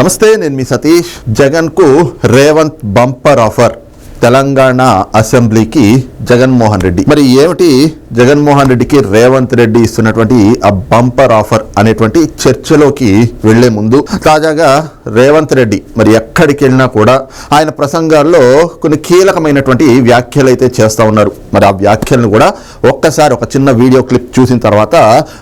నమస్తే నేను మీ సతీష్. జగన్కు రేవంత్ బంపర్ ఆఫర్. తెలంగాణ అసెంబ్లీకి జగన్మోహన్ రెడ్డి. మరి ఏమిటి జగన్మోహన్ రెడ్డికి రేవంత్ రెడ్డి ఇస్తున్నటువంటి ఆ బంపర్ ఆఫర్ అనేటువంటి చర్చలోకి వెళ్ళే ముందు తాజాగా రేవంత్ రెడ్డి మరి ఎక్కడికి వెళ్ళినా కూడా ఆయన ప్రసంగాల్లో కొన్ని కీలకమైనటువంటి వ్యాఖ్యలు అయితే చేస్తూ ఉన్నారు. మరి ఆ వ్యాఖ్యలను కూడా ఒక్కసారి ఒక చిన్న వీడియో క్లిప్ చూసిన తర్వాత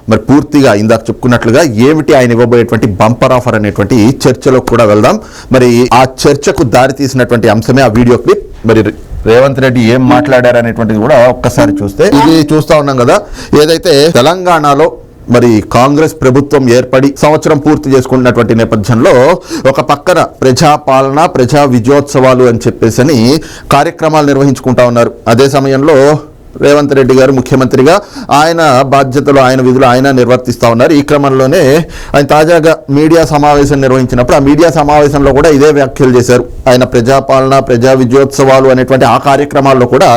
మరి పూర్తిగా ఇందాక చెప్పుకున్నట్లుగా ఏమిటి ఆయన ఇవ్వబోయేటువంటి బంపర్ ఆఫర్ అనేటువంటి చర్చలో కూడా వెళ్దాం. మరి ఆ చర్చకు దారి తీసినటువంటి అంశమే ఆ వీడియో క్లిప్. మరి రేవంత్ రెడ్డి ఏం మాట్లాడారు అనేటువంటిది కూడా ఒక్కసారి చూస్తే. ఇది చూస్తా ఉన్నాం కదా. ఏదైతే తెలంగాణలో మరి కాంగ్రెస్ ప్రభుత్వం ఏర్పడి సంవత్సరం పూర్తి చేసుకున్నటువంటి నేపథ్యంలో ఒక పక్కన ప్రజాపాలన ప్రజా విజయోత్సవాలు అని చెప్పేసి కార్యక్రమాలు నిర్వహించుకుంటా ఉన్నారు. అదే సమయంలో రేవంత్ రెడ్డి గారు ముఖ్యమంత్రిగా ఆయన బాధ్యతలు ఆయన విధులు ఆయన నిర్వర్తిస్తూ ఉన్నారు. ఈ క్రమంలోనే ఆయన తాజాగా మీడియా సమావేశం నిర్వహించినప్పుడు ఆ మీడియా సమావేశంలో కూడా ఇదే వ్యాఖ్యలు చేశారు. ఆయన ప్రజాపాలన ప్రజా విజయోత్సవాలు అనేటువంటి ఆ కార్యక్రమాల్లో కూడా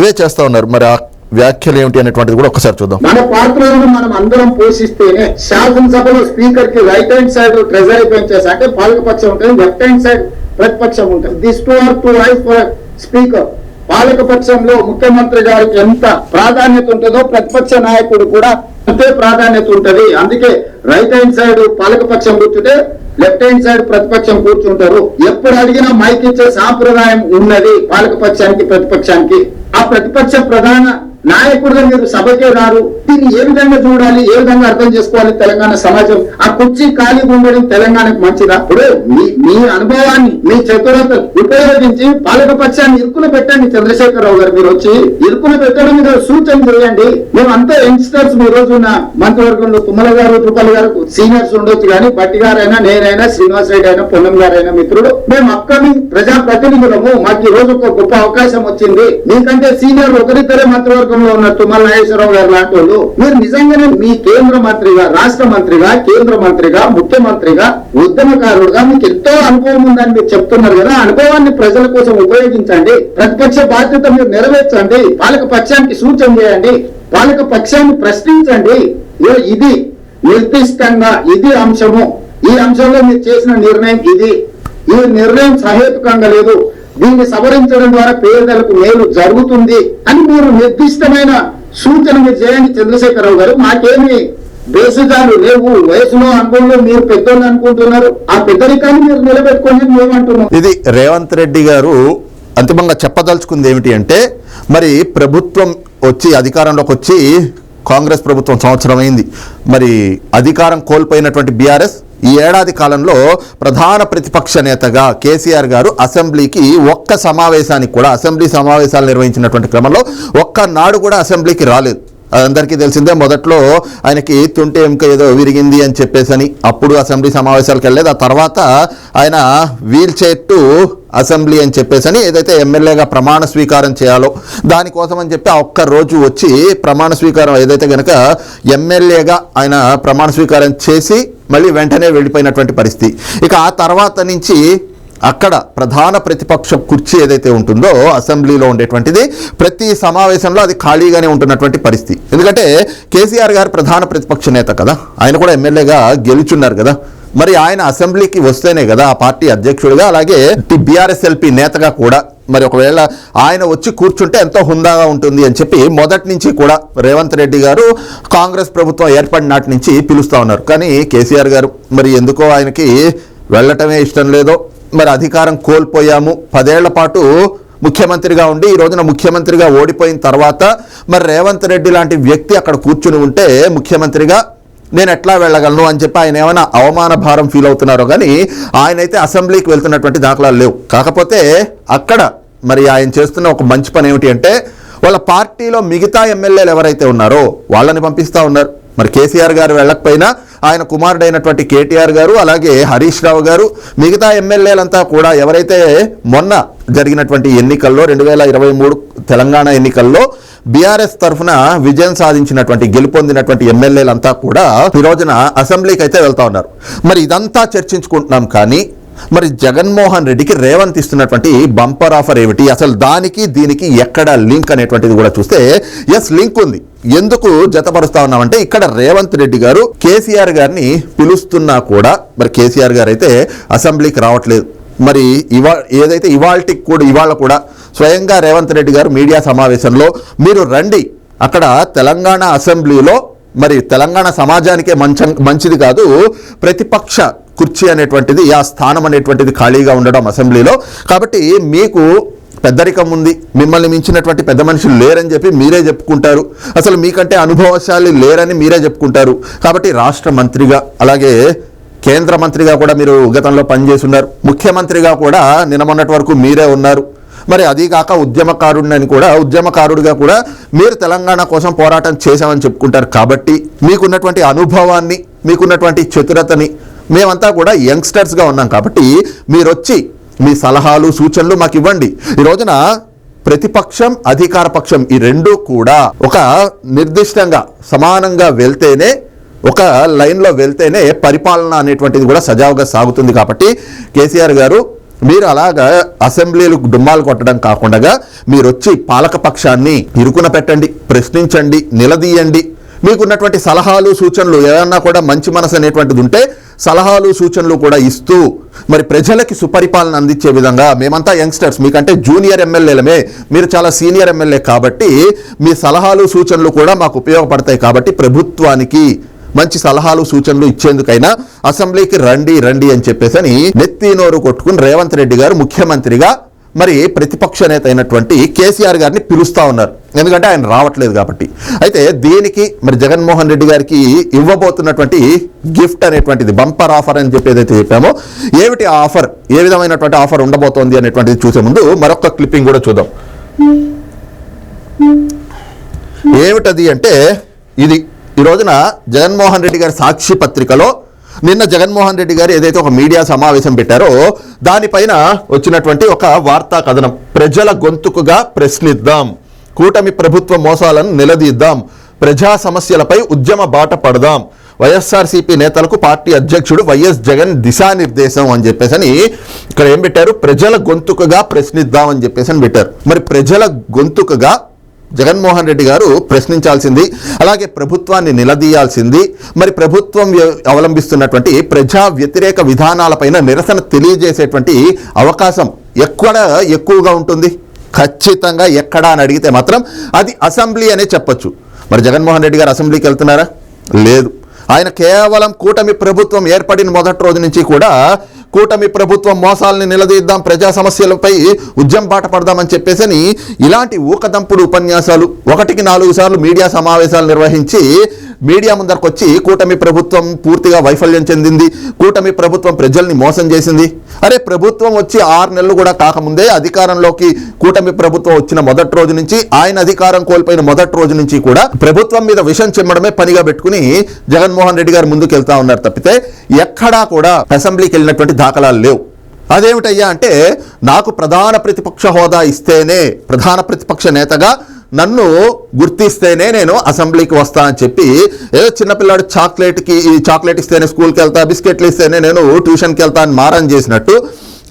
ఇవే చేస్తూ ఉన్నారు. మరి ఆ వ్యాఖ్యలు ఏమిటి అనేటువంటిది కూడా ఒకసారి చూద్దాం. మన పాత్రలను మనం అందరం పోషిస్తేనే శాసనసభలో స్పీకర్కి రైట్ హ్యాండ్ సైడ్ ట్రెజరీ పెంచేసి అంటే పాలకపక్షం ఉంటుంది లెఫ్ట్ హ్యాండ్ సైడ్ ప్రతిపక్షం ఉంటుంది. This two are two eyes for speaker పాలక పక్షంలో ముఖ్యమంత్రి గారికి ఎంత ప్రాధాన్యత ఉంటుందో ప్రతిపక్ష నాయకుడు కూడా అంతే ప్రాధాన్యత ఉంటది. అందుకే రైట్ హ్యాండ్ సైడ్ పాలక పక్షం కూర్చుంటే లెఫ్ట్ హ్యాండ్ సైడ్ ప్రతిపక్షం కూర్చుంటారు. ఎప్పుడు అడిగినా మైక్ ఇచ్చే సాంప్రదాయం ఉన్నది పాలక పక్షానికి ప్రతిపక్షానికి. ఆ ప్రతిపక్ష ప్రధాన నాయకుడుగా మీరు సభకే రారు. దీన్ని ఏ విధంగా చూడాలి ఏ విధంగా అర్థం చేసుకోవాలి తెలంగాణ సమాజం? ఆ కుర్చీ ఖాళీగా ఉండడం తెలంగాణకు మంచిదా? ఇప్పుడు మీ మీ అనుభవాన్ని మీ చతురత ఉపయోగించి పాలక పక్షాన్ని ఇరుకులు పెట్టండి చంద్రశేఖరరావు గారు. మీరు వచ్చి ఇరుకులు పెట్టడం మీద సూచన చేయండి. మేము అంతా యంగ్స్టర్స్ మీ రోజున మంత్రివర్గంలో తుమ్మల గారు తుప్పల గారు సీనియర్స్ ఉండొచ్చు కానీ బట్టి గారైనా నేనైనా శ్రీనివాస్ రెడ్డి అయినా పొన్నం గారైనా మిత్రుడు మేము అప్కమింగ్ ప్రజాప్రతినిధులము. మాకు ఈ రోజు ఒక గొప్ప అవకాశం వచ్చింది. మీకంటే సీనియర్ ఒకరిద్దరే మంత్రివర్గంలో ఉన్న తుమ్మల నాగేశ్వరరావు గారు లాంటి వాళ్ళు మీరు నిజంగానే మీ కేంద్ర మంత్రిగా రాష్ట్ర మంత్రిగా కేంద్ర మంత్రిగా ముఖ్యమంత్రిగా ఉద్యమకారుడుగా మీకు ఎంతో అనుభవం ఉందని మీరు చెప్తున్నారు కదా. అనుభవాన్ని ప్రజల కోసం ఉపయోగించండి. ప్రతిపక్ష బాధ్యత మీరు నెరవేర్చండి. పాలక పక్షానికి సూచన చేయండి. పాలక పక్షాన్ని ప్రశ్నించండి. ఇది నిర్దిష్టంగా ఇది అంశము. ఈ అంశంలో మీరు చేసిన నిర్ణయం ఇది. ఈ నిర్ణయం సహేతుకంగా లేదు. దీన్ని సవరించడం ద్వారా పేదలకు మేలు జరుగుతుంది అని మీరు నిర్దిష్టమైన సూచన మీరు చేయండి చంద్రశేఖరరావు గారు. మాకేమి బేసిజాలు లేవు వయసులో అనుభవంలో మీరు పెద్దోళ్ళు అనుకుంటున్నారు. ఆ పెద్దరికాన్ని మీరు నిలబెట్టుకోండి అని మేము అంటున్నాం ఇది రేవంత్ రెడ్డి గారు అంతిమంగా చెప్పదలుచుకుంది ఏమిటి అంటే మరి ప్రభుత్వం వచ్చి అధికారంలోకి వచ్చి కాంగ్రెస్ ప్రభుత్వం సంవత్సరం అయింది. మరి అధికారం కోల్పోయినటువంటి బీఆర్ఎస్ ఈ ఏడాది కాలంలో ప్రధాన ప్రతిపక్ష నేతగా కేసీఆర్ గారు అసెంబ్లీకి ఒక్క సమావేశానికి కూడా అసెంబ్లీ సమావేశాలు నిర్వహించినటువంటి క్రమంలో ఒక్క నాడు కూడా అసెంబ్లీకి రాలేదు. అందరికీ తెలిసిందే మొదట్లో ఆయనకి తుంటే ఎముక ఏదో విరిగింది అని చెప్పేసని అప్పుడు అసెంబ్లీ సమావేశాలకు వెళ్ళలేదు. ఆ తర్వాత ఆయన వీల్ చైర్ టు అసెంబ్లీ అని చెప్పేసని ఏదైతే ఎమ్మెల్యేగా ప్రమాణ స్వీకారం చేయాలో దానికోసం అని చెప్పి ఆ ఒక్క రోజు వచ్చి ప్రమాణ స్వీకారం ఏదైతే కనుక ఎమ్మెల్యేగా ఆయన ప్రమాణ స్వీకారం చేసి మళ్ళీ వెంటనే వెళ్ళిపోయినటువంటి పరిస్థితి. ఇక ఆ తర్వాత నుంచి అక్కడ ప్రధాన ప్రతిపక్ష కుర్చీ ఏదైతే ఉంటుందో అసెంబ్లీలో ఉండేటువంటిది ప్రతి సమావేశంలో అది ఖాళీగానే ఉంటున్నటువంటి పరిస్థితి. ఎందుకంటే కేసీఆర్ గారు ప్రధాన ప్రతిపక్ష నేత కదా. ఆయన కూడా ఎమ్మెల్యేగా గెలుచున్నారు కదా. మరి ఆయన అసెంబ్లీకి వస్తేనే కదా ఆ పార్టీ అధ్యక్షుడిగా అలాగే బీఆర్ఎస్ఎల్పి నేతగా కూడా. మరి ఒకవేళ ఆయన వచ్చి కూర్చుంటే ఎంతో హుందాగా ఉంటుంది అని చెప్పి మొదటి నుంచి కూడా రేవంత్ రెడ్డి గారు కాంగ్రెస్ ప్రభుత్వం ఏర్పడిన నాటి నుంచి పిలుస్తూ ఉన్నారు. కానీ కేసీఆర్ గారు మరి ఎందుకో ఆయనకి వెళ్ళటమే ఇష్టం లేదో మరి అధికారం కోల్పోయాము. పదేళ్ళ పాటు ముఖ్యమంత్రిగా ఉండి ఈ రోజున ముఖ్యమంత్రిగా ఓడిపోయిన తర్వాత మరి రేవంత్ రెడ్డి లాంటి వ్యక్తి అక్కడ కూర్చుని ఉంటే ముఖ్యమంత్రిగా నేను ఎట్లా వెళ్ళగలను అని చెప్పి ఆయన ఏమైనా అవమాన భారం ఫీల్ అవుతున్నారో కానీ ఆయన అయితే అసెంబ్లీకి వెళ్తున్నటువంటి దాఖలాలు లేవు. కాకపోతే అక్కడ మరి ఆయన చేస్తున్న ఒక మంచి పని ఏమిటి అంటే వాళ్ళ పార్టీలో మిగతా ఎమ్మెల్యేలు ఎవరైతే ఉన్నారో వాళ్ళని పంపిస్తూ ఉన్నారు. మరి కేసీఆర్ గారు వెళ్ళకపోయినా ఆయన కుమారుడైనటువంటి కేటీఆర్ గారు అలాగే హరీష్ రావు గారు మిగతా ఎమ్మెల్యేలంతా కూడా ఎవరైతే మొన్న జరిగినటువంటి ఎన్నికల్లో రెండు వేల ఇరవై మూడు తెలంగాణ ఎన్నికల్లో బీఆర్ఎస్ తరఫున విజయం సాధించినటువంటి గెలుపొందినటువంటి ఎమ్మెల్యేలంతా కూడా ఈ రోజున అసెంబ్లీకి అయితే వెళ్తా ఉన్నారు. మరి ఇదంతా చర్చించుకుంటున్నాం కానీ మరి జగన్మోహన్ రెడ్డికి రేవంత్ ఇస్తున్నటువంటి బంపర్ ఆఫర్ ఏమిటి? అసలు దానికి దీనికి ఎక్కడ లింక్ అనేటువంటిది కూడా చూస్తే ఎస్ లింక్ ఉంది. ఎందుకు జతపరుస్తా ఉన్నామంటే ఇక్కడ రేవంత్ రెడ్డి గారు కేసీఆర్ గారిని పిలుస్తున్నా కూడా మరి కేసీఆర్ గారు అయితే అసెంబ్లీకి రావట్లేదు. మరి ఇవా ఏదైతే ఇవాళకి కూడా ఇవాళ కూడా స్వయంగా రేవంత్ రెడ్డి గారు మీడియా సమావేశంలో మీరు రండి. అక్కడ తెలంగాణ అసెంబ్లీలో మరి తెలంగాణ సమాజానికే మంచ మంచిది కాదు ప్రతిపక్ష కుర్చీ అనేటువంటిది ఆ స్థానం అనేటువంటిది ఖాళీగా ఉండడం అసెంబ్లీలో. కాబట్టి మీకు పెద్దరికం ఉంది. మిమ్మల్ని మించినటువంటి పెద్ద మనుషులు లేరని చెప్పి మీరే చెప్పుకుంటారు. అసలు మీకంటే అనుభవశాలి లేరని మీరే చెప్పుకుంటారు. కాబట్టి రాష్ట్ర మంత్రిగా అలాగే కేంద్ర మంత్రిగా కూడా మీరు గతంలో పనిచేసి ఉన్నారు ముఖ్యమంత్రిగా కూడా నినమొన్నటి వరకు మీరే ఉన్నారు. మరి అది కాక ఉద్యమకారుడిని కూడా ఉద్యమకారుడిగా కూడా మీరు తెలంగాణ కోసం పోరాటం చేశామని చెప్పుకుంటారు. కాబట్టి మీకున్నటువంటి అనుభవాన్ని మీకున్నటువంటి చతురతని మేమంతా కూడా యంగ్స్టర్స్గా ఉన్నాం కాబట్టి మీరు వచ్చి మీ సలహాలు సూచనలు మాకు ఇవ్వండి. ఈ రోజున ప్రతిపక్షం అధికార పక్షం ఈ రెండూ కూడా ఒక నిర్దిష్టంగా సమానంగా వెళ్తేనే ఒక లైన్లో వెళ్తేనే పరిపాలన అనేటువంటిది కూడా సజావుగా సాగుతుంది కాబట్టి కేసీఆర్ గారు మీరు అలాగా అసెంబ్లీలు డుమ్మాలు కొట్టడం కాకుండా మీరు వచ్చి పాలకపక్షాన్ని ఇరుకున పెట్టండి ప్రశ్నించండి నిలదీయండి. మీకున్నటువంటి సలహాలు సూచనలు ఏమన్నా కూడా మంచి మనసు అనేటువంటిది ఉంటే సలహాలు సూచనలు కూడా ఇస్తూ మరి ప్రజలకి సుపరిపాలన అందించే విధంగా మేమంతా యంగ్స్టర్స్ మీకంటే జూనియర్ ఎమ్మెల్యేలమే. మీరు చాలా సీనియర్ ఎమ్మెల్యే కాబట్టి మీ సలహాలు సూచనలు కూడా మాకు ఉపయోగపడతాయి కాబట్టి ప్రభుత్వానికి మంచి సలహాలు సూచనలు ఇచ్చేందుకైనా అసెంబ్లీకి రండి రండి అని చెప్పేసి అని నెత్తి నోరు కొట్టుకుని రేవంత్ రెడ్డి గారు ముఖ్యమంత్రిగా మరి ప్రతిపక్ష నేత అయినటువంటి కేసీఆర్ గారిని పిలుస్తా ఉన్నారు. ఎందుకంటే ఆయన రావట్లేదు కాబట్టి. అయితే దీనికి మరి జగన్మోహన్ రెడ్డి గారికి ఇవ్వబోతున్నటువంటి గిఫ్ట్ అనేటువంటిది బంపర్ ఆఫర్ అని చెప్పి ఏదైతే చెప్పామో ఏమిటి ఆ ఆఫర్? ఏ విధమైనటువంటి ఆఫర్ ఉండబోతోంది అనేటువంటిది చూసే ముందు మరొక క్లిప్పింగ్ కూడా చూద్దాం. ఏమిటది అంటే ఇది ఈ రోజున జగన్మోహన్ రెడ్డి గారి సాక్షి పత్రికలో నిన్న జగన్మోహన్ రెడ్డి గారు ఏదైతే ఒక మీడియా సమావేశం పెట్టారో దానిపైన వచ్చినటువంటి ఒక వార్తా కథనం. ప్రజల గొంతుకుగా ప్రశ్నిద్దాం. కూటమి ప్రభుత్వ మోసాలను నిలదీద్దాం. ప్రజా సమస్యలపై ఉద్యమ బాట పడదాం. వైఎస్ఆర్సీపీ నేతలకు పార్టీ అధ్యక్షుడు వైఎస్ జగన్ దిశానిర్దేశం అని చెప్పేసి అని ఇక్కడ ఏం పెట్టారు? ప్రజల గొంతుకగా ప్రశ్నిద్దాం అని చెప్పేసి అని పెట్టారు. మరి ప్రజల గొంతుకగా జగన్మోహన్ రెడ్డి గారు ప్రశ్నించాల్సింది అలాగే ప్రభుత్వాన్ని నిలదీయాల్సింది మరి ప్రభుత్వం అవలంబిస్తున్నటువంటి ప్రజా వ్యతిరేక విధానాలపైన నిరసన తెలియజేసేటువంటి అవకాశం ఎక్కడ ఎక్కువగా ఉంటుంది? ఖచ్చితంగా ఎక్కడా అని అడిగితే మాత్రం అది అసెంబ్లీ అనే చెప్పొచ్చు. మరి జగన్మోహన్ రెడ్డి గారు అసెంబ్లీకి వెళ్తున్నారా? లేదు. ఆయన కేవలం కూటమి ప్రభుత్వం ఏర్పడిన మొదటి రోజు నుంచి కూడా కూటమి ప్రభుత్వం మోసాలని నిలదీద్దాం ప్రజా సమస్యలపై ఉద్యమ బాట పడదామని చెప్పేసి ఇలాంటి ఊకదంపుడు ఉపన్యాసాలు ఒకటికి నాలుగు సార్లు మీడియా సమావేశాలు నిర్వహించి మీడియా ముందరకు వచ్చి కూటమి ప్రభుత్వం పూర్తిగా వైఫల్యం చెందింది కూటమి ప్రభుత్వం ప్రజల్ని మోసం చేసింది. అరే ప్రభుత్వం వచ్చి ఆరు నెలలు కూడా కాకముందే అధికారంలోకి కూటమి ప్రభుత్వం వచ్చిన మొదటి రోజు నుంచి ఆయన అధికారం కోల్పోయిన మొదటి రోజు నుంచి కూడా ప్రభుత్వం మీద విషం చెమ్మడమే పనిగా పెట్టుకుని జగన్మోహన్ రెడ్డి గారు ముందుకు వెళ్తా ఉన్నారు తప్పితే ఎక్కడా కూడా అసెంబ్లీకి వెళ్ళినటువంటి దాఖలాలు లేవు. అదేమిటయ్యా అంటే నాకు ప్రధాన ప్రతిపక్ష హోదా ఇస్తేనే ప్రధాన ప్రతిపక్ష నేతగా నన్ను గుర్తిస్తేనే నేను అసెంబ్లీకి వస్తా అని చెప్పి ఏదో చిన్నపిల్లాడు చాక్లెట్కి ఈ చాక్లెట్ ఇస్తేనే స్కూల్కి వెళ్తా బిస్కెట్లు ఇస్తేనే నేను ట్యూషన్కి వెళ్తా అని మారం చేసినట్టు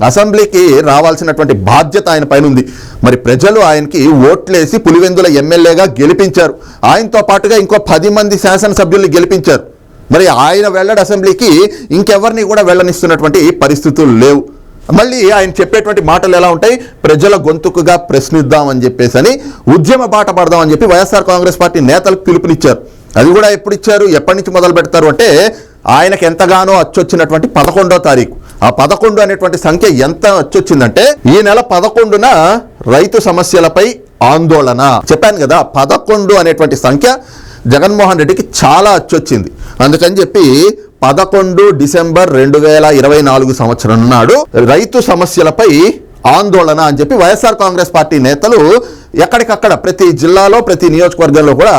అసెంబ్లీకి రావాల్సినటువంటి బాధ్యత ఆయన పైన ఉంది. మరి ప్రజలు ఆయనకి ఓట్లేసి పులివెందుల ఎమ్మెల్యేగా గెలిపించారు. ఆయనతో పాటుగా ఇంకో పది మంది శాసనసభ్యుల్ని గెలిపించారు. మరి ఆయన వెళ్ళడు అసెంబ్లీకి ఇంకెవరిని కూడా వెళ్ళనిస్తున్నటువంటి పరిస్థితులు లేవు. మళ్ళీ ఆయన చెప్పేటువంటి మాటలు ఎలా ఉంటాయి? ప్రజల గొంతుకుగా ప్రశ్నిద్దామని చెప్పేసి అని ఉద్యమ బాట పడదామని చెప్పి వైఎస్ఆర్ కాంగ్రెస్ పార్టీ నేతలకు పిలుపునిచ్చారు. అది కూడా ఎప్పుడు ఇచ్చారు? ఎప్పటి నుంచి మొదలు పెడతారు? అంటే ఆయనకు ఎంతగానో అచ్చొచ్చినటువంటి పదకొండో తారీఖు. ఆ పదకొండు అనేటువంటి సంఖ్య ఎంత అచ్చొచ్చిందంటే ఈ నెల పదకొండున రైతు సమస్యలపై ఆందోళన. చెప్పాను కదా పదకొండు అనేటువంటి సంఖ్య జగన్మోహన్ రెడ్డికి చాలా అచ్చొచ్చింది. అందుకని చెప్పి పదకొండు డిసెంబర్ రెండు వేల ఇరవై నాలుగు సంవత్సరం నాడు రైతు సమస్యలపై ఆందోళన అని చెప్పి వైఎస్ఆర్ కాంగ్రెస్ పార్టీ నేతలు ఎక్కడికక్కడ ప్రతి జిల్లాలో ప్రతి నియోజకవర్గంలో కూడా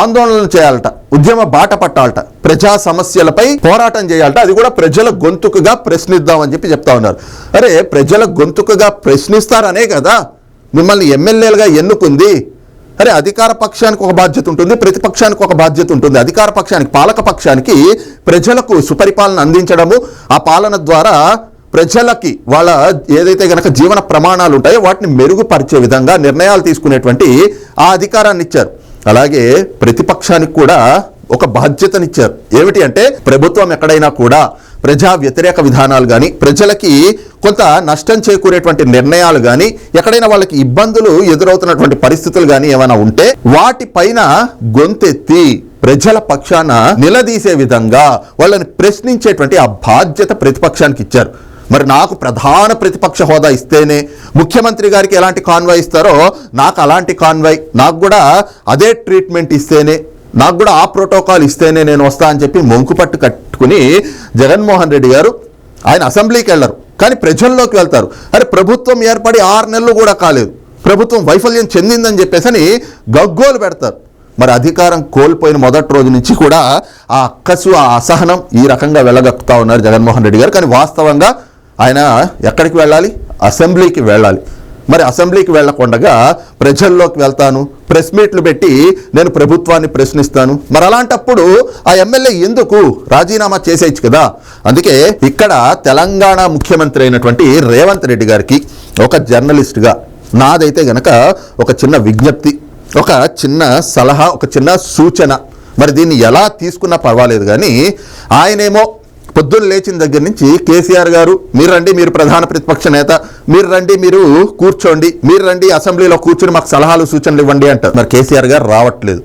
ఆందోళనలు చేయాలట ఉద్యమ బాట పట్టాలట ప్రజా సమస్యలపై పోరాటం చేయాలట. అది కూడా ప్రజల గొంతుకుగా ప్రశ్నిద్దామని చెప్పి చెప్తా ఉన్నారు. అరే ప్రజల గొంతుకుగా ప్రశ్నిస్తారనే కదా. మిమ్మల్ని ఎమ్మెల్యేలుగా ఎన్నుకుంది అరే అధికార పక్షానికి ఒక బాధ్యత ఉంటుంది ప్రతిపక్షానికి ఒక బాధ్యత ఉంటుంది. అధికార పక్షానికి పాలక పక్షానికి ప్రజలకు సుపరిపాలన అందించడము ఆ పాలన ద్వారా ప్రజలకి వాళ్ళ ఏదైతే గనక జీవన ప్రమాణాలు ఉంటాయో వాటిని మెరుగుపరిచే విధంగా నిర్ణయాలు తీసుకునేటువంటి ఆ అధికారాన్ని ఇచ్చారు. అలాగే ప్రతిపక్షానికి కూడా ఒక బాధ్యతనిచ్చారు. ఏమిటి అంటే ప్రభుత్వం ఎక్కడైనా కూడా ప్రజా వ్యతిరేక విధానాలు కానీ ప్రజలకి కొంత నష్టం చేకూరేటువంటి నిర్ణయాలు కానీ ఎక్కడైనా వాళ్ళకి ఇబ్బందులు ఎదురవుతున్నటువంటి పరిస్థితులు కానీ ఏమైనా ఉంటే వాటిపైన గొంతెత్తి ప్రజల పక్షాన నిలదీసే విధంగా వాళ్ళని ప్రశ్నించేటువంటి ఆ బాధ్యత ప్రతిపక్షానికి ఇచ్చారు. మరి నాకు ప్రధాన ప్రతిపక్ష హోదా ఇస్తేనే ముఖ్యమంత్రి గారికి ఎలాంటి కాన్వాయ్ ఇస్తారో నాకు అలాంటి కాన్వాయ్ నాకు కూడా అదే ట్రీట్మెంట్ ఇస్తేనే నాకు కూడా ఆ ప్రోటోకాల్ ఇస్తేనే నేను వస్తా అని చెప్పి మొంకుపట్టు కట్టుకుని జగన్మోహన్ రెడ్డి గారు ఆయన అసెంబ్లీకి వెళ్ళరు. కానీ ప్రజల్లోకి వెళ్తారు. అరే ప్రభుత్వం ఏర్పడి ఆరు నెలలు కూడా కాలేదు. ప్రభుత్వం వైఫల్యం చెందిందని చెప్పేసి అని గగ్గోలు పెడతారు. మరి అధికారం కోల్పోయిన మొదటి రోజు నుంచి కూడా ఆ అక్కసు ఆ అసహనం ఈ రకంగా వెళ్ళగక్కుతా ఉన్నారు జగన్మోహన్ రెడ్డి గారు. కానీ వాస్తవంగా ఆయన ఎక్కడికి వెళ్ళాలి? అసెంబ్లీకి వెళ్ళాలి. మరి అసెంబ్లీకి వెళ్ళకుండగా ప్రజల్లోకి వెళ్తాను. ప్రెస్ మీట్లు పెట్టి నేను ప్రభుత్వాన్ని ప్రశ్నిస్తాను. మరి అలాంటప్పుడు ఆ ఎమ్మెల్యే ఎందుకు రాజీనామా చేసేయచ్చు కదా? అందుకే ఇక్కడ తెలంగాణ ముఖ్యమంత్రి అయినటువంటి రేవంత్ రెడ్డి గారికి ఒక జర్నలిస్ట్గా నాదైతే గనక ఒక చిన్న విజ్ఞప్తి ఒక చిన్న సలహా ఒక చిన్న సూచన. మరి దీన్ని ఎలా తీసుకున్నా పర్వాలేదు కానీ ఆయనేమో పొద్దున్న లేచిన దగ్గర నుంచి కేసీఆర్ గారు మీరు రండి మీరు ప్రధాన ప్రతిపక్ష నేత మీరు రండి మీరు కూర్చోండి మీరు రండి అసెంబ్లీలో కూర్చొని మాకు సలహాలు సూచనలు ఇవ్వండి అంటారు మరి కేసీఆర్ గారు రావట్లేదు.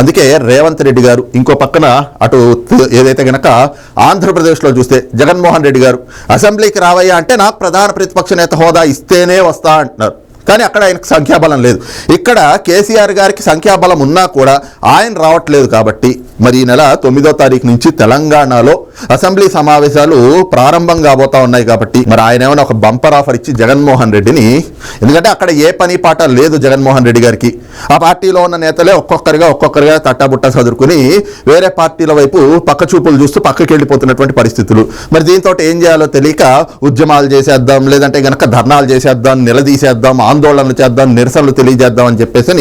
అందుకే రేవంత్ రెడ్డి గారు ఇంకో పక్కన అటు ఏదైతే గనక ఆంధ్రప్రదేశ్లో చూస్తే జగన్మోహన్ రెడ్డి గారు అసెంబ్లీకి రావయ్యా అంటే నాకు ప్రధాన ప్రతిపక్ష నేత హోదా ఇస్తేనే వస్తా అంటున్నారు. కానీ అక్కడ ఆయనకు సంఖ్యాబలం లేదు. ఇక్కడ కేసీఆర్ గారికి సంఖ్యాబలం ఉన్నా కూడా ఆయన రావట్లేదు కాబట్టి మరి ఈ నెల తొమ్మిదో తారీఖు నుంచి తెలంగాణలో అసెంబ్లీ సమావేశాలు ప్రారంభం కాబోతా ఉన్నాయి కాబట్టి మరి ఆయన ఏమైనా ఒక బంపర్ ఆఫర్ ఇచ్చి జగన్మోహన్ రెడ్డిని ఎందుకంటే అక్కడ ఏ పని పాట లేదు జగన్మోహన్ రెడ్డి గారికి. ఆ పార్టీలో ఉన్న నేతలే ఒక్కొక్కరిగా ఒక్కొక్కరిగా తట్టాబుట్ట చదువుకుని వేరే పార్టీల వైపు పక్క చూపులు చూస్తూ పక్కకి వెళ్ళిపోతున్నటువంటి పరిస్థితులు. మరి దీంతో ఏం చేయాలో తెలియక ఉద్యమాలు చేసేద్దాం లేదంటే గనక ధర్నాలు చేసేద్దాం నిలదీసేద్దాం ఆందోళనలు చేద్దాం నిరసనలు తెలియజేద్దాం అని చెప్పేసి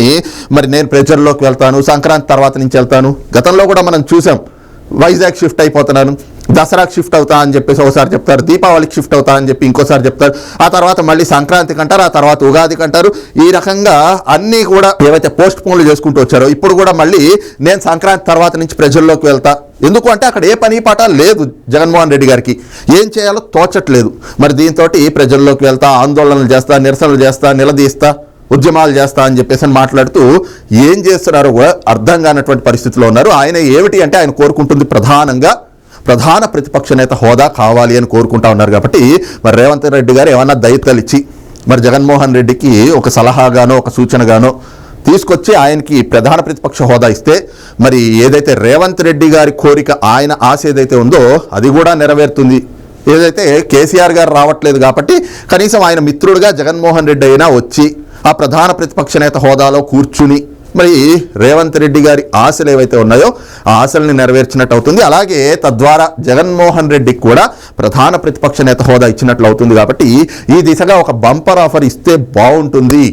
మరి నేను ప్రజల్లోకి వెళ్తాను సంక్రాంతి తర్వాత నుంచి వెళ్తాను. గతంలో కూడా మనం చూసాం వైజాగ్ షిఫ్ట్ అయిపోతున్నాను. దసరాకి షిఫ్ట్ అవుతా అని చెప్పేసి ఒకసారి చెప్తారు దీపావళికి షిఫ్ట్ అవుతా అని చెప్పి ఇంకోసారి చెప్తారు. ఆ తర్వాత మళ్ళీ సంక్రాంతికి అంటారు ఆ తర్వాత ఉగాదికి అంటారు. ఈ రకంగా అన్నీ కూడా ఏవైతే పోస్ట్ పోన్లు చేసుకుంటూ వచ్చారో ఇప్పుడు కూడా మళ్ళీ నేను సంక్రాంతి తర్వాత నుంచి ప్రజల్లోకి వెళ్తా. ఎందుకు అంటే అక్కడ ఏ పని పాట లేదు జగన్మోహన్ రెడ్డి గారికి. ఏం చేయాలో తోచట్లేదు. మరి దీంతో ప్రజల్లోకి వెళ్తా ఆందోళనలు చేస్తా నిరసనలు చేస్తా నిలదీస్తా ఉద్యమాలు చేస్తా అని చెప్పేసి అని మాట్లాడుతూ ఏం చేస్తున్నారో కూడా అర్థం కానటువంటి పరిస్థితిలో ఉన్నారు. ఆయన ఏమిటి అంటే ఆయన కోరుకుంటుంది ప్రధానంగా ప్రధాన ప్రతిపక్ష నేత హోదా కావాలి అని కోరుకుంటా ఉన్నారు కాబట్టి మరి రేవంత్ రెడ్డి గారు ఏమన్నా దయతలు ఇచ్చి మరి జగన్మోహన్ రెడ్డికి ఒక సలహాగానో ఒక సూచనగానో తీసుకొచ్చి ఆయనకి ప్రధాన ప్రతిపక్ష హోదా ఇస్తే మరి ఏదైతే రేవంత్ రెడ్డి గారి కోరిక ఆయన ఆశ ఏదైతే ఉందో అది కూడా నెరవేరుతుంది. ఏదైతే కేసీఆర్ గారు రావట్లేదు కాబట్టి కనీసం ఆయన మిత్రుడిగా జగన్మోహన్ రెడ్డి అయినా వచ్చి ఆ ప్రధాన ప్రతిపక్ష నేత హోదాలో కూర్చుని మరి రేవంత్ రెడ్డి గారి ఆశలు ఏవైతే ఉన్నాయో ఆ ఆశల్ని నెరవేర్చినట్టు అవుతుంది. అలాగే తద్వారా జగన్మోహన్ రెడ్డికి కూడా ప్రధాన ప్రతిపక్ష నేత హోదా ఇచ్చినట్లు అవుతుంది కాబట్టి ఈ దిశగా ఒక బంపర్ ఆఫర్ ఇస్తే బాగుంటుంది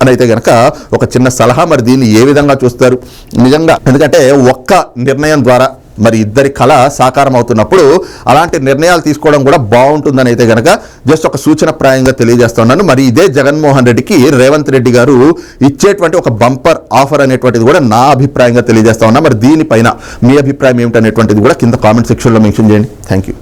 అని అయితే కనుక ఒక చిన్న సలహా మరి దీన్ని ఏ విధంగా చూస్తారు? నిజంగా ఎందుకంటే ఒక్క నిర్ణయం ద్వారా మరి ఇద్దరి కళ సాకారం అవుతున్నప్పుడు అలాంటి నిర్ణయాలు తీసుకోవడం కూడా బాగుంటుందని అయితే గనక జస్ట్ ఒక సూచన ప్రాయంగా తెలియజేస్తున్నాను. మరి ఇదే జగన్మోహన్ రెడ్డికి రేవంత్ రెడ్డి గారు ఇచ్చేటువంటి ఒక బంపర్ ఆఫర్ అనేటువంటిది కూడా నా అభిప్రాయంగా తెలియజేస్తా ఉన్నా. మరి దీనిపైన మీ అభిప్రాయం ఏమిటనేటువంటిది కూడా కింద కామెంట్ సెక్షన్లో మెన్షన్ చేయండి. Thank you